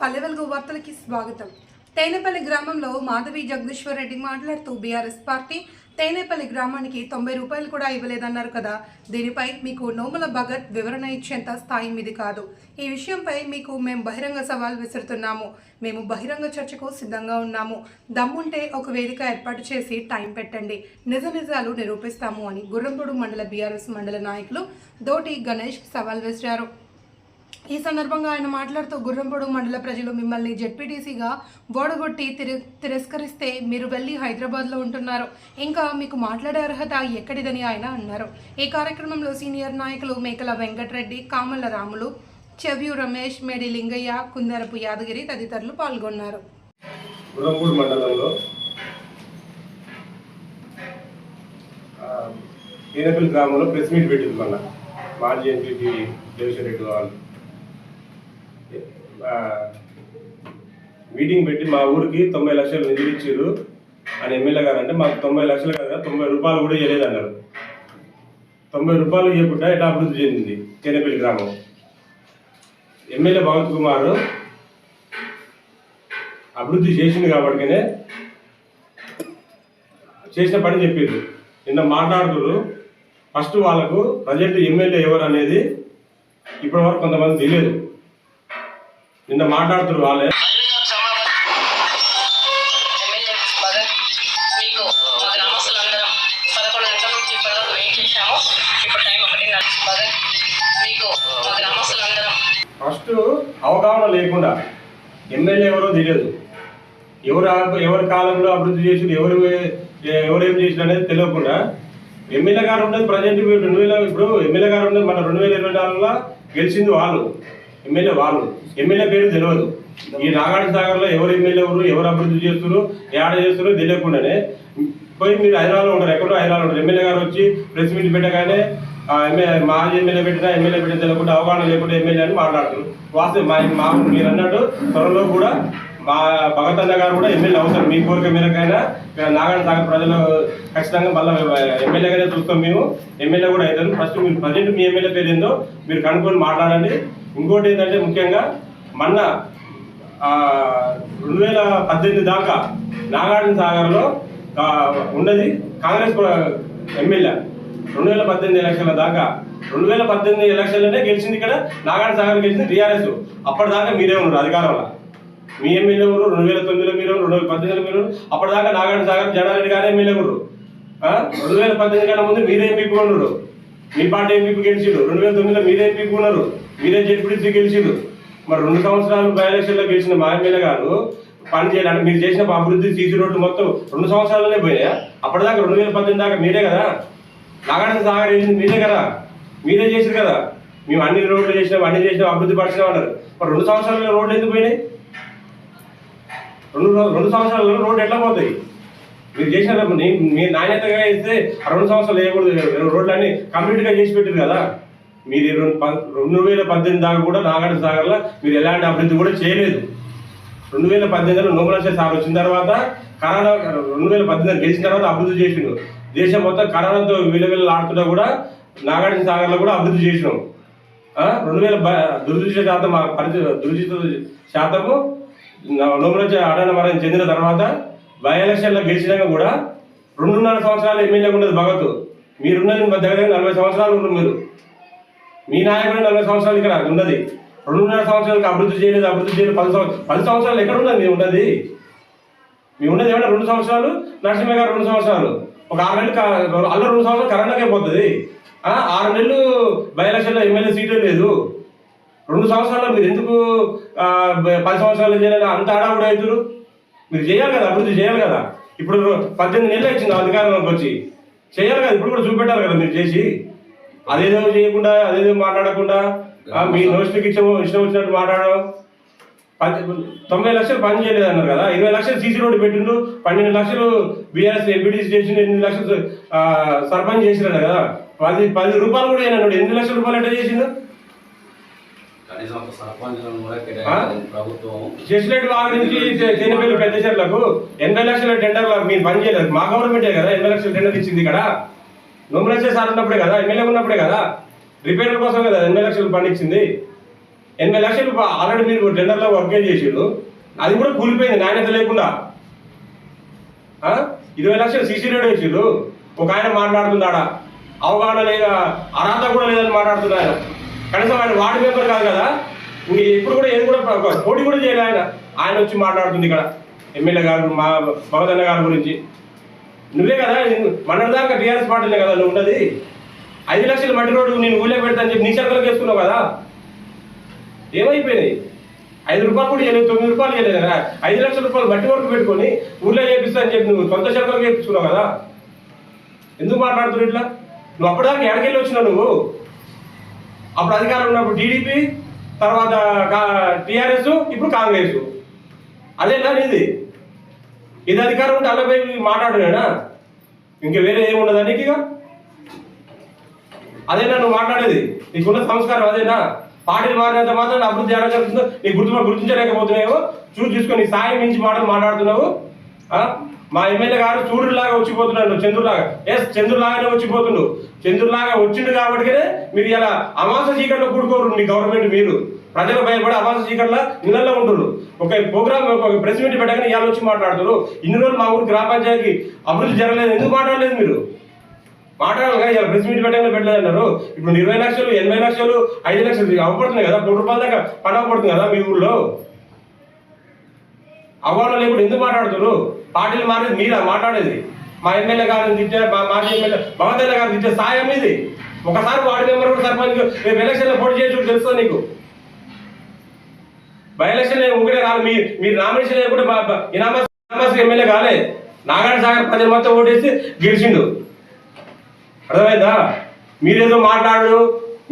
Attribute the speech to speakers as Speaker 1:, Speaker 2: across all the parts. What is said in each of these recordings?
Speaker 1: పల్లెవెలుగు వార్తలకి స్వాగతం. తేనేపల్లి గ్రామంలో మాధవి జగదీశ్వర్ రెడ్డి మాట్లాడుతూ బీఆర్ఎస్ పార్టీ తేనేపల్లి గ్రామానికి తొంభై రూపాయలు కూడా ఇవ్వలేదన్నారు కదా. దీనిపై మీకు నోముల భగత్ వివరణ ఇచ్చేంత స్థాయి మీది కాదు. ఈ విషయంపై మీకు మేము బహిరంగ సవాల్ విసురుతున్నాము. మేము బహిరంగ చర్చకు సిద్ధంగా ఉన్నాము. దమ్ముంటే ఒక వేదిక ఏర్పాటు చేసి టైం పెట్టండి. నిజ నిజాలు నిరూపిస్తాము అని గుర్రంపూడు మండల బీఆర్ఎస్ మండల నాయకులు దోటి గణేష్ సవాల్ విసిరారు ఈ సందర్భంగా ఆయన మాట్లాడుతూ గుర్రంపొడు మండల ప్రజలు మిమ్మల్ని జెడ్పీటీసీగా ఓడగొట్టి తిరి తిరస్కరిస్తే మీరు వెళ్ళి హైదరాబాద్లో ఉంటున్నారు. ఇంకా మీకు మాట్లాడే అర్హత ఎక్కడిదని ఆయన అన్నారు. ఈ కార్యక్రమంలో సీనియర్ నాయకులు మేకల వెంకటరెడ్డి కామల రాములు చెవ్యు రమేష్ మేడి లింగయ్య కుందరపు యాదగిరి తదితరులు పాల్గొన్నారు.
Speaker 2: గురంపూడి మండలంలో ఈనపల్లి గ్రామంలో ప్రెస్ మీట్ పెట్టింది మాజీ ఎంపీపీ దేవేశ్వర రెడ్డి వాళ్ళు మీటింగ్ పెట్టి మా ఊరికి తొంభై లక్షలు నిధులు ఇచ్చారు అని ఎమ్మెల్యే గారు అంటే మాకు తొంభై లక్షలు కదా తొంభై రూపాయలు కూడా ఇవ్వలేదు అన్నారు. తొంభై రూపాయలు ఇవ్వకుండా ఎట్లా అభివృద్ధి చెందింది? చేనేపల్లి గ్రామం. ఎమ్మెల్యే భగత్ కుమార్ అభివృద్ధి చేసింది కాబట్టినే చేసిన పని చెప్పిండ్రు నిన్న మాట్లాడుతున్నారు ఫస్ట్ వాళ్ళకు ప్రజెంట్ ఎమ్మెల్యే ఎవరు అనేది ఇప్పటివరకు కొంతమంది తెలియదు. నిన్న మాట్లాడుతున్నారు వాళ్ళే. ఫస్ట్ అవగాహన లేకుండా ఎమ్మెల్యే ఎవరో తెలియదు. ఎవరు ఆ- ఎవరి కాలంలో అభివృద్ధి చేసి ఎవరు ఎవరేం చేసిన అనేది తెలియకుండా ఎమ్మెల్యే గారు ఉండేది ప్రజెంట్ రెండు వేల ఇప్పుడు ఎమ్మెల్యే గారు ఉండేది మన రెండు వేల ఇరవై నాలుగులో గెలిచింది వాళ్ళు. ఎమ్మెల్యే వాళ్ళు. ఎమ్మెల్యే పేరు తెలియదు ఈ నాగార్జున సాగర్లో ఎవరు ఎమ్మెల్యే ఎవరు ఎవరు అభివృద్ధి చేస్తున్నారు ఏడ చేస్తున్నారు తెలియకుండానే. పోయి మీరు హైదరాబాద్లో ఉంటారు ఎక్కడో హైదరాబాద్ ఉంటారు. ఎమ్మెల్యే గారు వచ్చి ప్రెస్ మీట్ పెట్టగానే ఎమ్మెల్యే మాజీ ఎమ్మెల్యే పెట్టినా ఎమ్మెల్యే పెట్టిన తెలియకుండా అవగాహన లేకుండా ఎమ్మెల్యే అని మాట్లాడుతున్నారు. వాస్తవం మా మా మీరు అన్నట్టు త్వరలో కూడా మా భగత్ అన్న గారు కూడా ఎమ్మెల్యే అవసరం మీ కోరిక మేరకైనా నాగార్జున సాగర్ ప్రజలు ఖచ్చితంగా మళ్ళీ ఎమ్మెల్యేగానే చూస్తాం మేము. ఎమ్మెల్యే కూడా అవుతారు. ఫస్ట్ మీరు ప్రజెంట్ మీ ఎమ్మెల్యే పేరు ఏందో మీరు కనుక్కొని మాట్లాడండి. ఇంకోటి ఏంటంటే ముఖ్యంగా మొన్న రెండు వేల పద్దెనిమిది దాకా నాగార్జున సాగర్లో ఉన్నది కాంగ్రెస్ ఎమ్మెల్యే. రెండు వేల పద్దెనిమిది ఎలక్షన్ల దాకా. రెండు వేల పద్దెనిమిది ఎలక్షన్లనే గెలిచింది ఇక్కడ నాగార్జున సాగర్ గెలిచింది టీఆర్ఎస్. అప్పటిదాకా మీరే ఉన్నారు అధికారంలో. మీ ఎమ్మెల్యే ఉన్నారు రెండు వేల తొమ్మిదిలో మీరు రెండు వేల పద్దెనిమిదిలో మీరు అప్పటిదాకా నాగార్జున సాగర్ జనారెడ్డి గారే ఎమ్మెల్యే ఉన్నారు. రెండు వేల పద్దెనిమిది కన్నా ముందు మీరే ఎంపీ ఉన్నారు. మీ పార్టీ ఎంపీ గెలిచిండు రెండు వేల తొమ్మిదిలో మీరే ఎంపీ ఉన్నారు మీరే జడ్పీటీసీ గెలిచిండు మరి రెండు సంవత్సరాలు బై ఎలక్షన్లో గెలిచిన మా ఎమ్మెల్యే గారు పని చేయాలంటే మీరు చేసిన అభివృద్ధి సీసీ రోడ్లు మొత్తం రెండు సంవత్సరాలనే పోయా అప్పటిదాకా రెండు వేల పద్దెనిమిది దాకా మీరే కదా? నాగార్జున సాగర్ వేసింది మీరే కదా? మీరే చేసారు కదా? మేము అన్ని రోడ్లు చేసినాం అన్ని చేసినాం అభివృద్ధి పరిచినాం అన్నారు. మరి రెండు సంవత్సరాలలో రోడ్లు ఎందుకు పోయినాయి? రెండు రెండు సంవత్సరాలలో రోడ్లు ఎట్లా పోతాయి? మీరు చేసిన మీరు నాణ్యతగా ఇస్తే రెండు సంవత్సరాలు వేయకూడదు రోడ్లు అన్ని కంప్లీట్గా చేసి పెట్టారు కదా. మీరు రెండు రెండు వేల పద్దెనిమిది దాకా కూడా నాగార్జున సాగర్లో మీరు ఎలాంటి అభివృద్ధి కూడా చేయలేదు. రెండు వేల పద్దెనిమిదిలో నోములక్ష సార్ వచ్చిన తర్వాత కరోనా రెండు వేల పద్దెనిమిది గెలిచిన తర్వాత అభివృద్ధి చేసిండు. దేశం మొత్తం కరోనాతో విలువలు ఆడుతున్నా కూడా నాగార్జున సాగర్లో కూడా అభివృద్ధి చేసినాం. రెండు వేల దురదృష్ట శాతం పరిస్థితి దురదృష్ట శాతము నోములక్ష ఆడన మరణం చెందిన తర్వాత బై ఎలక్షన్లో గెలిచినాక కూడా రెండున్నర సంవత్సరాలు ఎమ్మెల్యే ఉండదు భగత్ మీరున్నది మా దగ్గర నలభై సంవత్సరాలు ఉన్నారు మీరు. మీ నాయకుడు నలభై సంవత్సరాలు ఇక్కడ ఉన్నది. రెండున్నర సంవత్సరాలకు అభివృద్ధి చేయలేదు అభివృద్ధి చేయలేదు పది సంవత్సరాలు పది సంవత్సరాలు ఎక్కడ ఉన్నది? మీ ఉన్నది. మీ ఉన్నది ఏమన్నా రెండు సంవత్సరాలు? నరసింహ గారు రెండు సంవత్సరాలు. ఒక ఆరు నెలలు అల్ల రెండు సంవత్సరాలు కరోనాకే పోతుంది. ఆరు నెలలు బై ఎలక్షన్లో ఎమ్మెల్యే సీటే లేదు. రెండు సంవత్సరాల్లో మీరు ఎందుకు పది సంవత్సరాలు చేయాలి అంత హడావుడి అవుతారు మీరు చేయాలి కదా అభివృద్ధి చేయాలి కదా. ఇప్పుడు పద్దెనిమిది నెలలు ఇచ్చింది అధికారంలోకి వచ్చి. చేయాలి కదా ఇప్పుడు కూడా చూపెట్టాలి కదా మీరు చేసి. అదేదో చేయకుండా అదేదో మాట్లాడకుండా. మీ నోటికి ఇష్టం ఇష్టం వచ్చినట్టు మాట్లాడడం. తొంభై లక్షలు పని చేయలేదు అన్నారు కదా. ఇరవై లక్షలు సీసీ రోడ్డు పెట్టిండు పన్నెండు లక్షలు బీఆర్ఎస్ ఎంపీటీసీ చేసిండు ఎనిమిది లక్షలు సర్పంచ్ చేసినాడు కదా. పది పది రూపాయలు కూడా అయినాడు ఎనిమిది లక్షల రూపాయలు ఎట్లా చేసిండు
Speaker 3: కనీసం ఒక సర్పంచులను కూడా కేటాయించాలి ప్రభుత్వం
Speaker 2: చేసినట్టు వాళ్ళ నుంచి పెద్ద చెట్లకు ఎనభై లక్షల టెండర్లు మీరు పని చేయలేదు. మా గవర్నమెంటే కదా ఎనభై లక్షల టెండర్ ఇచ్చింది ఇక్కడ. నోమినేషన్ సార్ ఉన్నప్పుడే కదా ఎమ్మెల్యే ఉన్నప్పుడే కదా. రిపేర్ల కోసం కదా ఎనభై లక్షలు పని ఇచ్చింది. ఎనభై లక్షలు ఆల్రెడీ మీరు టెండర్లో వర్క్ చేసారు అది కూడా కూలిపోయింది నాణ్యత లేకుండా? ఇరవై లక్షలు సీసీ రోడ్ వేసారు ఒక ఆయన మాట్లాడుతున్నాడా? అవగాహన లేదా? అర్హత కూడా లేదని మాట్లాడుతున్నాడు? కనీసం ఆయన వార్డు మెంబర్ కాదు కదా? ఇంక ఇప్పుడు కూడా ఏది కూడా పోటీ కూడా చేయలేదు ఆయన. ఆయన వచ్చి మాట్లాడుతుంది ఇక్కడ. ఎమ్మెల్యే గారు మా భగదన్న గారి గురించి. నువ్వే కదా మొన్నటిదాకా టీఆర్ఎస్ పార్టీలే కదా నువ్వు ఉన్నది. ఐదు లక్షల మట్టి రోడ్డు నేను ఊళ్ళో పెడతాను చెప్పి నీ చెక్కలకు వేసుకున్నావు కదా? ఏమైపోయినాయి ఐదు రూపాయలు కూడా చేయలేదు తొమ్మిది రూపాయలు చేయలేదు కదా? ఐదు లక్షల రూపాయలు మట్టి వరకు పెట్టుకొని ఊళ్ళో చేపిస్తా అని చెప్పి నువ్వు సొంత చెక్కలకు చేపించుకున్నావు కదా? ఎందుకు మాట్లాడుతున్నావు ఇట్లా? నువ్వు అప్పటిదాకా ఎడకెళ్ళి వచ్చినావు నువ్వు? అప్పుడు అధికారం ఉన్నప్పుడు టీడీపీ తర్వాత టీఆర్ఎస్ ఇప్పుడు కాంగ్రెస్. అదేనా నీది ఇది. అధికారం ఉంటే అల్లపై మాట్లాడలేనా? ఇంకా వేరే ఏముండదా నీకు ఇక? అదేనా నువ్వు మాట్లాడేది? నీకున్న సంస్కారం అదేనా? పార్టీలు మారినంత మాత్రం అభివృద్ధి ఎలా జరుగుతుందో నీకు గుర్తు గుర్తించలేకపోతున్నావు. చూసి చూసుకొని సాయం మించి మాటలు మాట్లాడుతున్నావు. మా ఎమ్మెల్యే గారు చూడులాగా వచ్చిపోతున్నాడు చంద్రులాగా ఎస్ చంద్రులాగానే వచ్చిపోతుండు. చంద్రులాగా వచ్చిండు కాబట్టినే మీరు ఇలా అమాస చీకట్లో కూడుకోరు మీ గవర్నమెంట్ మీరు. ప్రజలు భయపడి అమాస చీకట్ల ఇళ్ళలో ఉంటున్నారు ఒక ప్రోగ్రామ్ ఒక ప్రెస్ మీట్ పెట్టగానే ఇవాళ వచ్చి మాట్లాడుతున్నారు ఇన్ని రోజులు మా ఊరు గ్రామ పంచాయతీ అభివృద్ధి జరగలేదు. ఎందుకు మాట్లాడలేదు మీరు? మాట్లాడాలి కదా ఇలా ప్రెస్ మీట్ పెట్టగానే పెట్టలేదు అన్నారు ఇప్పుడు ఇరవై లక్షలు ఎనభై లక్షలు ఐదు లక్షలు అవ్వబడుతున్నాయి కదా? కోటి రూపాయల దాకా పని అవ్వబడుతుంది కదా మీ ఊళ్ళో అవ్వడం లేకుండా ఎందుకు మాట్లాడుతున్నారు పార్టీలు మారేది మీరా మాట్లాడేది? మా ఎమ్మెల్యే గారిని తిట్టే మా మాజీ ఎమ్మెల్యే భగవత్ గారిని తిట్టే సాయం ఇది? ఒకసారి వార్డు మెంబర్ కూడా సర్పంచ్ రేపు ఎలక్షన్లో పోటీ చేసి తెలుస్తుంది నీకు? బై ఎలక్షన్ ఒకటే రాదు మీ మీరు నామినేషన్ లేకుండా ఇనామస్ ఎమ్మెల్యే కాలే. నాగార్జున సాగర్ ప్రజలు మొత్తం ఓటేసి గెలిచిండు. అర్థమైందా? మీరేదో మాట్లాడు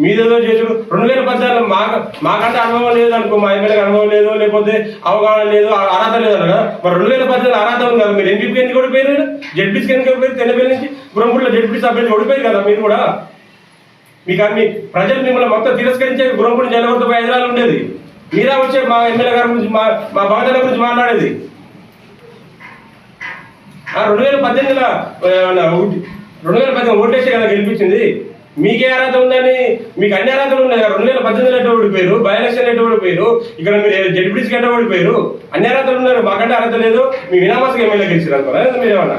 Speaker 2: మీదేదో చేసుడు రెండు వేల పద్నాలుగు మా మాకంటే అనుభవం లేదు అనుకో మా ఎమ్మెల్యేకి అనుభవం లేదు లేకపోతే అవగాహన లేదు అర్హత లేదు అన్నారు కదా మరి రెండు వేల పద్నాలుగు అర్హత ఉంది కదా మీరు ఎంపీకి ఎందుకు ఓడిపోయారు? జడ్పీసీకి ఎందుకు ఓడిపోయారు? తెల్లపల్లి నుంచి గురంపూడిలో జడ్పీ సభ్యులు ఓడిపోయారు కదా మీరు కూడా. మీకు అన్ని ప్రజలు మిమ్మల్ని మొత్తం తిరస్కరించే గురంపూడి జలవర్త ఎదురాలు ఉండేది. మీరా వచ్చే మా ఎమ్మెల్యే గారి గురించి మా మా భవనాల గురించి మాట్లాడేది. ఆ రెండు వేల పద్దెనిమిదిలో రెండు వేల పద్దెనిమిది ఓటేసే కదా గెలిపించింది. మీకే అర్హత ఉందని మీకు అన్ని అర్హతలు ఉన్నాయి కదా. రెండు వేల పద్దెనిమిది ఎట్ట ఓడిపోయారు? బై ఎలక్షన్ ఎట్ట ఓడిపోయారు? ఇక్కడ మీరు జడ్పీసీకి ఎట్ట ఓడిపోయారు? అన్ని అర్హతలు ఉన్నారు. మాకంటే అర్హత లేదు. మీ వినామాసకి ఎమ్మెల్యే గెలిచారు అనుకోరా మీరు ఏమన్నా?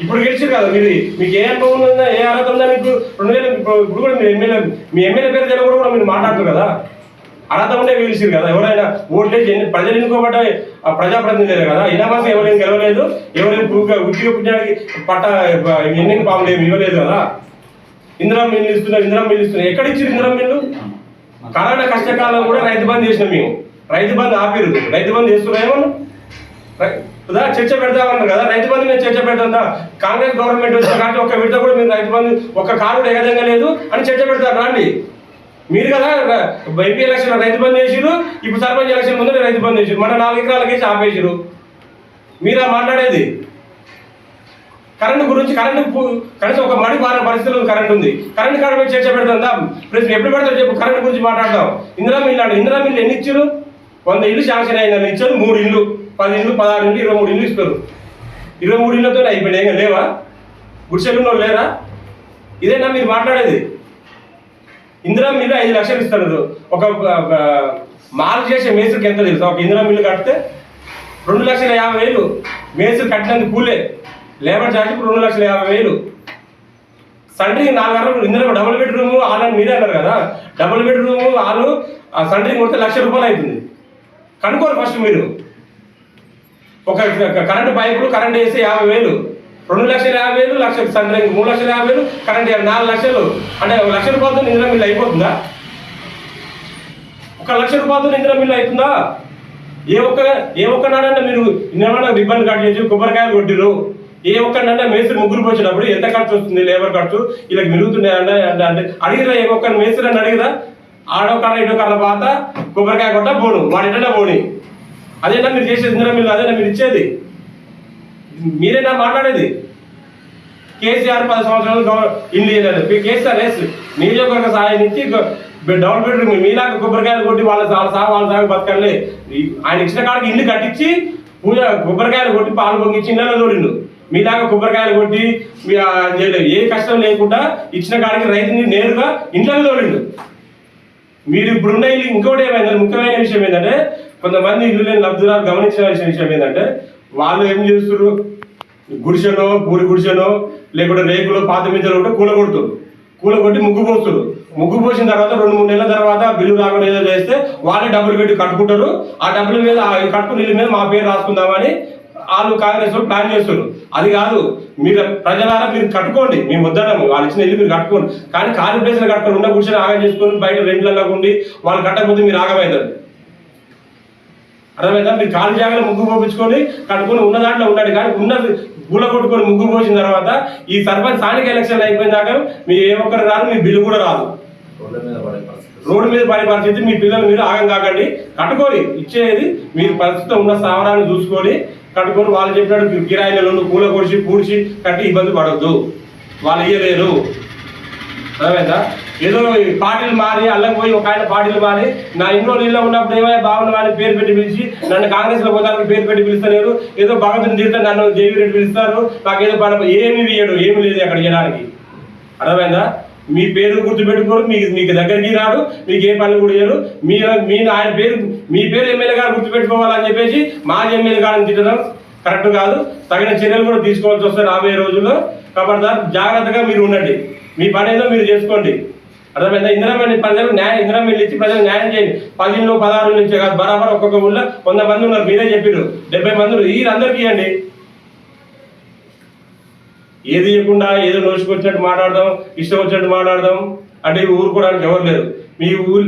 Speaker 2: ఇప్పుడు గెలిచారు కదా మీరు. మీకు ఏ అనుభవం ఉందా? ఏ అర్హత ఉందా మీకు? రెండు వేల ఇప్పుడు కూడా మీరు ఎమ్మెల్యే మీ ఎమ్మెల్యే పేరు తెలియకుండా కూడా మీరు మాట్లాడుతారు కదా. అర్హత ఉంటే గెలిచారు కదా. ఎవరైనా ఓట్లేసి ఎన్ని ప్రజలు ఎన్నుకోబడ్డ ఆ ప్రజాప్రతినిధులే కదా. ఇనామాసం ఎవరైనా గెలవలేదు? ఎవరైనా ఉద్యోగ పుణ్యానికి పట్ట ఎన్నిక పాములు ఏమి ఇవ్వలేదు కదా. ఇందిరా మిల్లు ఇస్తున్నారు ఇందిరా మిల్లు ఇస్తున్నారు. ఎక్కడ ఇచ్చారు ఇందిరా మిల్లు కరోనా కష్టకాలం కూడా రైతు బంద్ చేసినాం మేము. రైతు బంద్ ఆపిరు రైతు బంద్ చేస్తున్నారు ఏమన్నా? రై- చర్చ పెడతామన్నారు కదా. రైతు బంధు నేను చర్చ పెడతా కాంగ్రెస్ గవర్నమెంట్ వచ్చిన కాబట్టి ఒక్క విడత కూడా మీరు రైతు బంధు ఒక్క కారు కూడా ఏకదంగా లేదు అని చర్చ పెడతారు. రండి. మీరు కదా ఎంపీ ఎలక్షన్ రైతు బంద్ చేసిరు ఇప్పుడు సర్పంచ్ ఎలక్షన్ ముందు రైతు బంద్ చేసిరు మన నాలుగు ఎకరాలకేసి ఆపేసిరు మీరా మాట్లాడేది? కరెంటు గురించి కరెంటు కనీసం ఒక మడి మారిన పరిస్థితుల్లో కరెంట్ ఉంది. కరెంట్ కాడ మీద చర్చ పెడుతుందా ప్రజలు ఎప్పుడు పెడతారు చెప్పు కరెంట్ గురించి మాట్లాడదాం ఇందిరా మిల్లు అంటే ఇందిరా మిల్లు ఎన్ని ఇచ్చారు? వంద ఇల్లు శాంక్షన్ అయిందని ఇచ్చారు మూడు ఇల్లు. పది ఇల్లు పదహారు ఇల్లు ఇరవై మూడు ఇల్లు ఇస్తారు. ఇరవై మూడు ఇళ్ళతో అయిపోయినాయి ఇంకా లేవా? గుడిసెలు లేరా? ఇదేనా మీరు మాట్లాడేది? ఇందిరా మిల్లు ఐదు లక్షలు ఇస్తారు. ఒక మార్క్ చేసే మేస్త్రికి ఎంత తెలుసు? ఒక ఇందిరా మిల్లు కడితే రెండు లక్షల యాభై వేలు. మేస్త్రి కట్టినందుకు కూలే. లేబర్ ఛార్జ్ రెండు లక్షల యాభై వేలు. సండ్రింగ్ నాలుగు అరవై ఇందులో డబుల్ బెడ్రూమ్ ఆల్రెడీ మీరే అన్నారు కదా? డబుల్ బెడ్రూమ్ వాళ్ళు ఆ సండ్రింగ్ కొడితే లక్ష రూపాయలు అవుతుంది. కనుక్కోరు ఫస్ట్ మీరు. ఒక కరెంటు పైపులు కరెంట్ వేస్తే యాభై వేలు. రెండు లక్షల యాభై వేలు లక్ష సండ్రింగ్ మూడు లక్షల యాభై వేలు కరెంట్ యాభై నాలుగు లక్షలు. అంటే ఒక లక్ష రూపాయలతో ఇందిరా మిల్లు అయిపోతుందా? ఒక లక్ష రూపాయలతో ఇందిరా మిల్లు అవుతుందా? ఏ ఒక్క ఏ ఒక్క నాడన్నా మీరు ఇన్నేమన్నా రిబ్బన్ కట్ చేసి కొబ్బరికాయలు కొట్టిరు ఏ ఒక్కడన్నా మేస్త్రి ముగ్గురు పోసినప్పుడు ఎంత ఖర్చు వస్తుంది? లేబర్ ఖర్చు? ఇలా మిరుగుతున్నాయి అంటే అంటే అంటే అడిగిరా ఏ ఒక్క మేస్త్రి అని అడిగిరా ఆడో కర్ర ఇటో కర్ర పాత కొబ్బరికాయ కొట్ట పోను. వాడి ఎటన్నా పోని. అదేనా మీరు చేసేది? మీరు అదేనా మీరు ఇచ్చేది? మీరేనా మాట్లాడేది? కేసీఆర్ పది సంవత్సరాలు ఇల్లు ఇవ్వలేదు కేసీఆర్ ఎస్ నియోజకవర్గ సహాయం ఇచ్చి గ- డబుల్ బెడ్రూమ్ మీలాగా కొబ్బరికాయలు కొట్టి వాళ్ళ వాళ్ళ సాగు వాళ్ళ సాగు బతకండి ఆయన ఇచ్చిన కాడికి ఇల్లు కట్టించి పూజ కొబ్బరికాయలు కొట్టి పాలు పొంగించి ఇళ్ళలో తోడిండు మీలాగా కొబ్బరికాయలు కొట్టి ఏ కష్టం లేకుండా ఇచ్చిన కాడికి రైతుని నేరుగా ఇంట్లో తోడిండు మీరు ఇప్పుడున్న ఇల్లు ఇంకోటి ఏమైందంటే ముఖ్యమైన విషయం ఏంటంటే కొంతమంది ఇల్లు లేని లబ్ధురాలు గమనించవలసిన విషయం ఏంటంటే వాళ్ళు ఏం చేస్తున్నారు గుడిసెనో పూరి గుడిసెనో లేకుంటే రేకులు పాత మించలు కూడా కూల కూలగొట్టి కూల కొట్టి ముగ్గు పోస్తారు ముగ్గు పోసిన తర్వాత రెండు మూడు నెలల తర్వాత బిల్లు రాకుండా ఏదో చేస్తే వాళ్ళే డబ్బులు పెట్టి కట్టుకుంటారు. ఆ డబ్బుల మీద కట్టుకున్న ఇల్లు మీద మా పేరు రాసుకుందామని వాళ్ళు కాంగ్రెస్ వాళ్ళు ప్లాన్ చేస్తారు అది కాదు మీరు ప్రజలారా మీరు కట్టుకోండి మేము వద్దనము. వాళ్ళు ఇచ్చిన ఇల్లు మీరు కట్టుకోండి. కానీ ఖాళీ ప్లేస్లో కట్టుకొని ఉన్న కూర్చొని ఆగం చేసుకొని బయట రెంట్లలో ఉండి వాళ్ళు కట్టకపోతే మీరు ఆగమవుతారు అర్థమైందా? మీరు ఖాళీ జాగాలో ముగ్గు పోపించుకొని కట్టుకొని ఉన్న దాంట్లో ఉండండి. కానీ ఉన్నది పూల కొట్టుకొని ముగ్గు పోసిన తర్వాత ఈ సర్పంచ్ స్థానిక ఎలక్షన్ అయిపోయిన దాకా మీ ఏ ఒక్కరు రాదు మీ బిల్లు కూడా రాదు.
Speaker 3: పరిస్థితి.
Speaker 2: రోడ్డు మీద పడే పరిస్థితి మీ పిల్లలు మీరు ఆగం కాకండి. కట్టుకోని ఇచ్చేది మీరు ప్రస్తుతం ఉన్న స్థావరాన్ని చూసుకొని కట్టుకొని వాళ్ళు చెప్పినట్టు కిరాయిలను పూల కొడిచి పూడ్చి కట్టి ఇబ్బంది పడవద్దు వాళ్ళు ఇయ్యలేరు. అర్థమైందా? ఏదో పార్టీలు మారి అల్లం పోయి ఒక ఆయన పార్టీలు మారి నా ఇంట్లో నీళ్ళ ఉన్నప్పుడు ఏమైనా బాగున్న వాళ్ళని పేరు పెట్టి పిలిచి నన్ను కాంగ్రెస్లో పోతానికి పేరు పెట్టి పిలుస్తలేరు. ఏదో భగవంతుని తీర్థం నన్ను దేవి రెడ్డి పిలుస్తారు. నాకు ఏదో పని ఏమి వేయడు ఏమి లేదు అక్కడ ఇవ్వడానికి అర్థమైందా? మీ పేరు గుర్తుపెట్టుకోరు మీకు మీకు దగ్గరికి రాడు మీకు ఏ పనులు కూడా చేయరు. మీ మీ ఆయన పేరు మీ పేరు ఎమ్మెల్యే గారు గుర్తుపెట్టుకోవాలని చెప్పేసి మాజీ ఎమ్మెల్యే గారిని తిట్టడం కరెక్ట్ కాదు. తగిన చర్యలు కూడా తీసుకోవాల్సి వస్తాయి రాబోయే రోజుల్లో. కాబట్టి జాగ్రత్తగా మీరు ఉండండి. మీ పని ఏదో మీరు చేసుకోండి. అర్థమైందా? ఇందిరామని ప్రజలు న్యాయం ఇందిరామని ఇచ్చి ప్రజలు న్యాయం చేయండి. పదిహేను పదహారు నుంచి కాదు బరాబర్ ఒక్కొక్క ఊళ్ళో వంద మంది ఉన్నారు. మీరే చెప్పారు డెబ్బై మంది ఈ వీరందరికీ ఇవ్వండి. ఏది ఇవ్వకుండా ఏదో నోచుకొచ్చినట్టు మాట్లాడదాం ఇష్టం వచ్చినట్టు మాట్లాడదాం అంటే ఊరుకోవడానికి ఎవరు లేరు. మీ ఊరు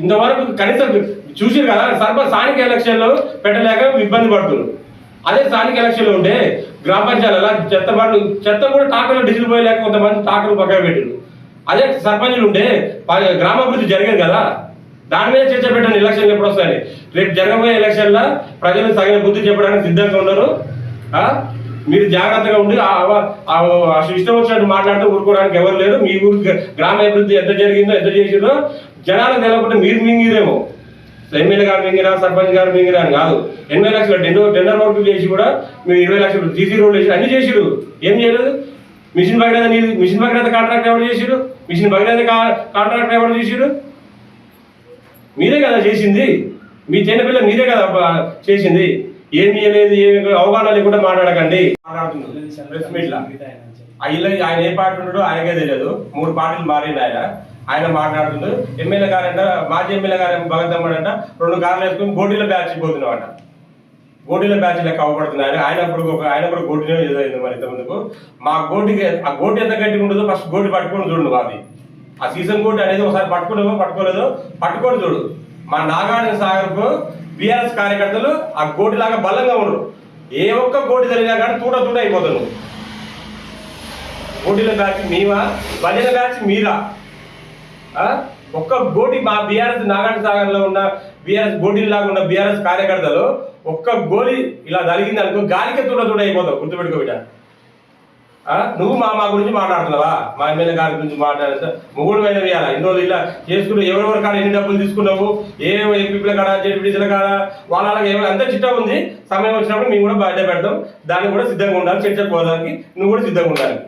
Speaker 2: ఇంతవరకు కనీసం చూసారు కదా సర్పంచ్ స్థానిక ఎలక్షన్లో పెట్టలేక ఇబ్బంది పడుతున్నారు. అదే స్థానిక ఎలక్షన్లో ఉంటే గ్రామ పంచాయతీల చెత్త బండ్లు చెత్త కూడా టాకలు డీజిల్ పోయలేక కొంతమంది టాకలు పక్కన పెట్టారు. అదే సర్పంచులు ఉంటే గ్రామాభివృద్ధి జరిగేది కదా. దాని మీద చర్చ పెట్టండి ఎలక్షన్లు ఎప్పుడు వస్తాయని రేపు జరగబోయే ఎలక్షన్లో ప్రజలు తగిన బుద్ధి చెప్పడానికి సిద్ధంగా ఉన్నారు. మీరు జాగ్రత్తగా ఉండి ఆ- ఇష్టం వచ్చినట్టు మాట్లాడుతూ ఊరుకోవడానికి ఎవరు లేరు. మీ ఊరు గ్రామ అభివృద్ధి ఎంత జరిగిందో ఎంత చేసిందో జనాలకు తెలవకుండా మీరు మింగిరేమో. ఎమ్మెల్యే గారు మింగిరా సర్పంచ్ గారు మింగిరా అని కాదు. ఎనభై లక్షలు టెండర్ టెండర్ వర్క్ చేసి కూడా మీరు ఇరవై లక్షలు సీసీ రోడ్లు చేసి అన్ని చేసిరు ఏం చేయలేదు? మిషన్ భగీరథ నీళ్ళు మిషన్ భగీరథ కాంట్రాక్ట్ ఎవరు చేసిరు మిషన్ భగీరథ కా- కాంట్రాక్ట్ ఎవరు చేసిరు మీరే కదా చేసింది. మీ చిన్నపిల్ల మీరే కదా చేసింది. ఏం చేయలేదు ఏమి అవగాహన లేకుండా మాట్లాడకండి. ప్రెస్ మీట్ లా. ఆయన ఏ పార్టీ ఉన్నాడో ఆయనకే తెలియదు. మూడు పార్టీలు మారిండు ఆయన. ఆయన మాట్లాడుతుండు. ఎమ్మెల్యే గారంట మాజీ ఎమ్మెల్యే గారు భగతమ్మడంట రెండు కార్లు వేసుకుని గోటీల బ్యాచ్ పోతున్నామంట గోటీల బ్యాచ్ లెక్క అవపడుతుంది ఆయన ఇప్పుడు ఒక ఆయన కూడా గోటినే ఏదో అయింది మరి ఇంతమందుకు మా గోటికి ఆ గోటి ఎంత గట్టిగా ఉంటుందో ఫస్ట్ గోటి పట్టుకొని చూడు అది ఆ సీజన్ గోటి అనేది ఒకసారి పట్టుకునేవో పట్టుకోలేదో పట్టుకొని చూడు. మా నాగార్జున సాగర్కు బీఆర్ఎస్ కార్యకర్తలు ఆ గోటిలాగా బలంగా ఉండరు ఏ ఒక్క గోటి జరిగినా కానీ తూట తూట అయిపోతావు నువ్వు బ్యాచ్ మీవా? బలిన బ్యాచ్ మీరా? ఒక్క గోటి మా బీఆర్ఎస్ నాగార్జున సాగర్లో ఉన్న బీఆర్ఎస్ గోటీల ఉన్న బీఆర్ఎస్ కార్యకర్తలు ఒక్క గోలి ఇలా జరిగింది అనుకో గాలికే తూడ తూడ అయిపోతాం గుర్తుపెట్టుకోబిడ్డ నువ్వు మా మా గురించి మాట్లాడుతున్నావా? మా ఎమ్మెల్యే గారి గురించి మాట్లాడుతా ముగ్గురు పైన వేయాలా? ఇన్ని రోజులు ఇలా చేసుకుని ఎవరెవరి కాడ ఎన్ని డబ్బులు తీసుకున్నావు? ఏ ఎంపీల కాడ జడ్పీటీసీల కాడ వాళ్ళ వాళ్ళకి అంత చిట్టా ఉంది. సమయం వచ్చినప్పుడు మేము కూడా బయట పెడతాం. దాన్ని కూడా సిద్ధంగా ఉండాలి. చర్చకు పోవడానికి నువ్వు కూడా సిద్ధంగా ఉండాలి.